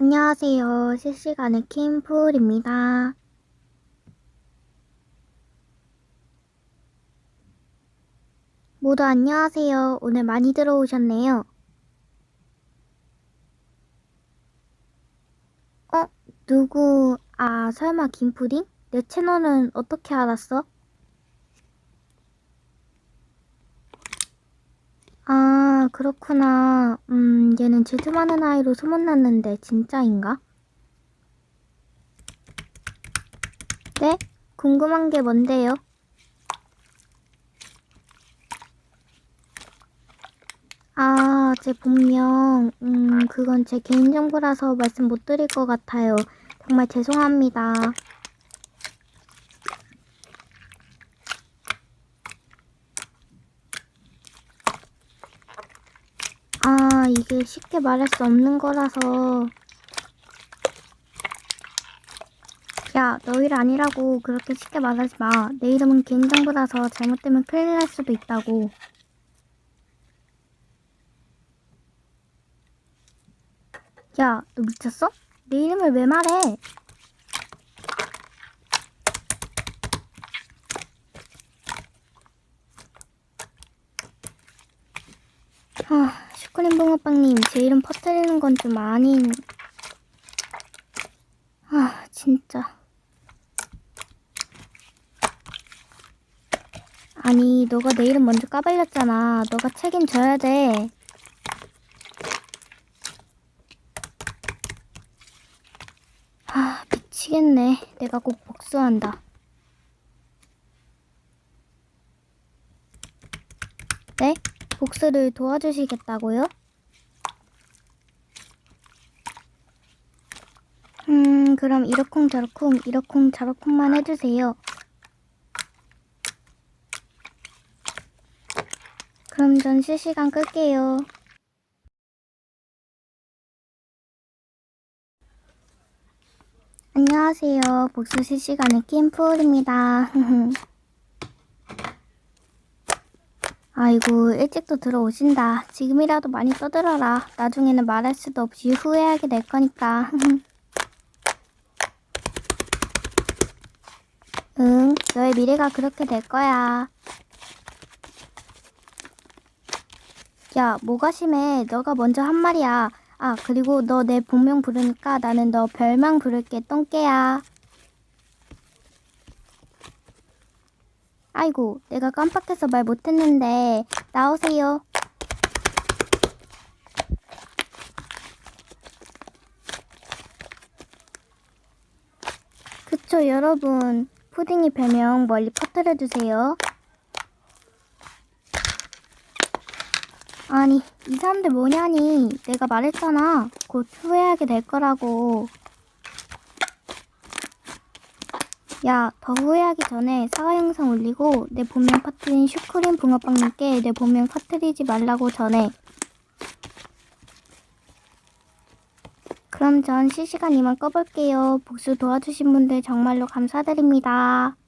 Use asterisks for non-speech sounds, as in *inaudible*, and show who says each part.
Speaker 1: 안녕하세요. 실시간의 킴풀입니다. 모두 안녕하세요. 오늘 많이 들어오셨네요. 어? 누구? 아, 설마 김푸딩? 내 채널은 어떻게 알았어? 아, 그렇구나. 음, 얘는 질투 많은 아이로 소문났는데 진짜인가? 네? 궁금한 게 뭔데요? 아, 제 본명, 음, 그건 제 개인정보라서 말씀 못 드릴 것 같아요. 정말 죄송합니다. 아, 이게 쉽게 말할 수 없는 거라서. 야, 너일 아니라고 그렇게 쉽게 말하지 마. 내 이름은 개인정보라서 잘못되면 큰일 날 수도 있다고. 야, 너 미쳤어? 내 이름을 왜 말해? 아, 슈크림 붕어빵님, 제 이름 퍼뜨리는 건 좀 아닌. 아, 진짜. 아니, 너가 내 이름 먼저 까발렸잖아. 너가 책임져야 돼. 아, 미치겠네. 내가 꼭 복수한다. 네? 복수를 도와주시겠다고요? 음, 그럼 이러쿵 저러쿵, 이러쿵 저러쿵만 해주세요. 그럼 전 실시간 끌게요. 안녕하세요. 복수 실시간의 킴풀입니다. *laughs* 아이고, 일찍도 들어오신다. 지금이라도 많이 떠들어라. 나중에는 말할 수도 없이 후회하게 될 거니까. *laughs* 응, 너의 미래가 그렇게 될 거야. 야, 뭐가 심해? 너가 먼저 한 말이야. 아, 그리고 너 내 본명 부르니까 나는 너 별명 부를게, 똥개야. 아이고, 내가 깜빡해서 말 못했는데, 나오세요. 그쵸, 여러분. 푸딩이 별명 멀리 퍼뜨려주세요. 아니, 이 사람들 뭐냐니. 내가 말했잖아. 곧 후회하게 될 거라고. 야, 더 후회하기 전에 사과 영상 올리고 내 본명 퍼뜨린 슈크림 붕어빵님께 내 본명 퍼뜨리지 말라고 전해. 그럼 전 실시간 이만 꺼볼게요. 복수 도와주신 분들 정말로 감사드립니다.